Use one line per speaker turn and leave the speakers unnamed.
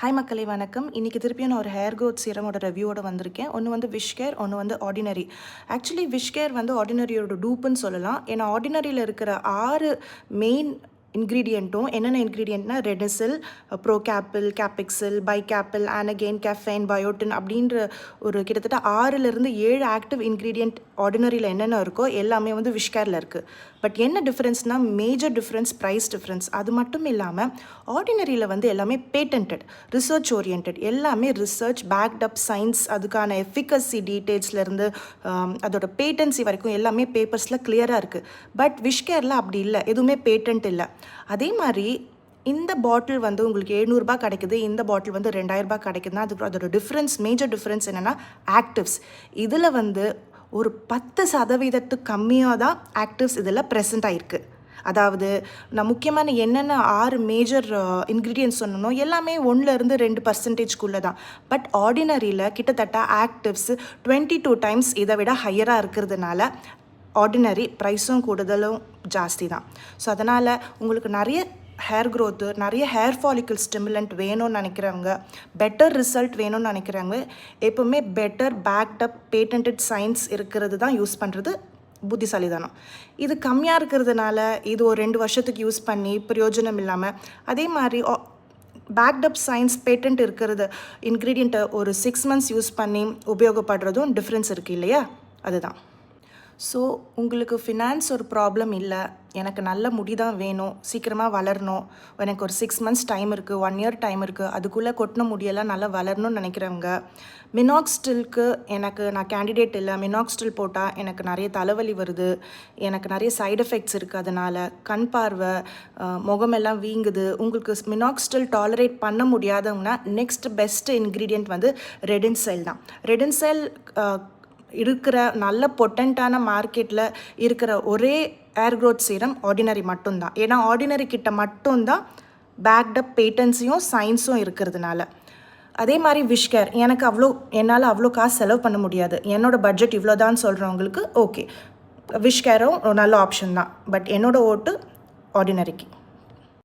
Hi மக்களே வணக்கம். இன்றைக்கி திருப்பியும் நான் ஒரு ஹேர் க்ரோத் சீரமோட ரிவ்யூவோட வந்திருக்கேன். ஒன்று வந்து விஷ்கேர் ஒன்று வந்து ஆர்டினரி ஆக்சுவலி விஷ்கேர் வந்து ஆர்டினரியோட டூப்புன்னு சொல்லலாம். ஏன்னா ஆர்டினரியில் இருக்கிற ஆறு மெயின் இன்க்ரீடியண்ட்டும் என்னென்ன இன்க்ரீடியண்ட்னா ரெடிசில் ப்ரோ கேப்பிள் கேபிக்சில் பை கேப்பிள் ஆனகெயின் கேஃபைன் பயோட்டின் அப்படின்ற ஒரு கிட்டத்தட்ட ஆறுலேருந்து ஏழு ஆக்டிவ் இன்க்ரீடியண்ட் ஆர்டினரியில் என்னென்ன இருக்கோ எல்லாமே வந்து விஷ்கேரில் இருக்குது பட் என்ன டிஃப்ரென்ஸ்னால் மேஜர் டிஃப்ரென்ஸ் ப்ரைஸ் டிஃப்ரென்ஸ். அது மட்டும் இல்லாமல் ஆர்டினரியில் வந்து எல்லாமே பேட்டன்டட் ரிசர்ச் ஓரியன்ட் எல்லாமே ரிசர்ச் பேக்டப் சயின்ஸ் அதுக்கான எஃபிகசி டீட்டெயில்ஸ்லேருந்து அதோட பேட்டன்சி வரைக்கும் எல்லாமே பேப்பர்ஸில் கிளியராக இருக்குது பட் விஷ்கேரில் அப்படி இல்லை. எதுவுமே பேட்டன்ட் இல்லை. அதே மாதிரி இந்த பாட்டில் வந்து உங்களுக்கு எழுநூறுபா கிடைக்குது இந்த பாட்டில் வந்து ரெண்டாயிரரூபா கிடைக்குதுன்னா அதுக்கு அதோட டிஃப்ரென்ஸ் மேஜர் டிஃப்ரென்ஸ் என்னென்னா ஆக்டிவ்ஸ் இதில் வந்து ஒரு பத்து சதவீதத்துக்கு கம்மியாக தான் ஆக்டிவ்ஸ் இதில் ப்ரெசென்ட் ஆகிருக்கு அதாவது நான் முக்கியமான என்னென்ன ஆறு மேஜர் இன்க்ரீடியன்ஸ் சொன்னனோ எல்லாமே ஒன்றுலேருந்து ரெண்டு பர்சன்டேஜ்குள்ளே தான். பட் ஆர்டினரியில் கிட்டத்தட்ட ஆக்டிவ்ஸ் டுவெண்ட்டி டூ டைம்ஸ் இதை விட ஹையராக இருக்கிறதுனால ஆர்டினரி ப்ரைஸும் கூடுதலும் ஜாஸ்தி தான். ஸோ அதனால் உங்களுக்கு நிறைய ஹேர் க்ரோத்து நிறைய ஹேர் ஃபாலிக்கல் ஸ்டிமுலண்ட் வேணும்னு நினைக்கிறவங்க பெட்டர் ரிசல்ட் வேணும்னு நினைக்கிறவங்க எப்போவுமே பெட்டர் பேக்டப் பேட்டன்ட் சயின்ஸ் இருக்கிறது தான் யூஸ் பண்ணுறது புத்திசாலிதானம் இது கம்மியாக இருக்கிறதுனால இது ஒரு ரெண்டு வருஷத்துக்கு யூஸ் பண்ணி பிரயோஜனம் இல்லாமல் அதே மாதிரி பேக்டப் சயின்ஸ் பேட்டன்ட் இருக்கிறது இன்க்ரீடியண்ட்டை ஒரு சிக்ஸ் மந்த்ஸ் யூஸ் பண்ணி உபயோகப்படுறதும் டிஃப்ரென்ஸ் இருக்குது இல்லையா? அதுதான். ஸோ உங்களுக்கு ஃபினான்ஸ் ஒரு ப்ராப்ளம் இல்லை. எனக்கு நல்ல முடி தான் வேணும். சீக்கிரமாக வளரணும். எனக்கு ஒரு சிக்ஸ் மந்த்ஸ் டைம் இருக்குது ஒன் இயர் டைம் இருக்குது அதுக்குள்ளே கொட்டின முடியெல்லாம் நல்லா வளரணும்னு நினைக்கிறவங்க மினாக்ஸ்டில்க்கு எனக்கு நான் கேண்டிடேட் இல்லை. மினாக்ஸ்டில் போட்டால் எனக்கு நிறைய தலைவலி வருது. எனக்கு நிறைய சைடு எஃபெக்ட்ஸ் இருக்குது அதனால். கண் பார்வை முகமெல்லாம் வீங்குது. உங்களுக்கு மினாக்ஸ்டில் டாலரேட் பண்ண முடியாதவங்கன்னா நெக்ஸ்ட் பெஸ்ட் இன்க்ரீடியண்ட் வந்து ரெடின்செல் தான். ரெடின்செல் இருக்கிற நல்ல பொட்டண்ட்டான மார்க்கெட்டில் இருக்கிற ஒரே ஏர் க்ரோத் சீரம் ஆர்டினரி மட்டும்தான். ஏன்னா ஆர்டினரி கிட்ட மட்டும்தான் பேக்டப் பேட்டன்ஸையும் சயின்ஸும் இருக்கிறதுனால. அதே மாதிரி விஷ்கேர் எனக்கு அவ்வளோ என்னால் அவ்வளோ காசு செலவு பண்ண முடியாது. என்னோடய பட்ஜெட் இவ்வளோதான்னு சொல்கிறவங்களுக்கு ஓகே விஷ்கேரும் நல்ல ஆப்ஷன் தான். பட் என்னோடய ஓட்டு ஆர்டினரிக்கு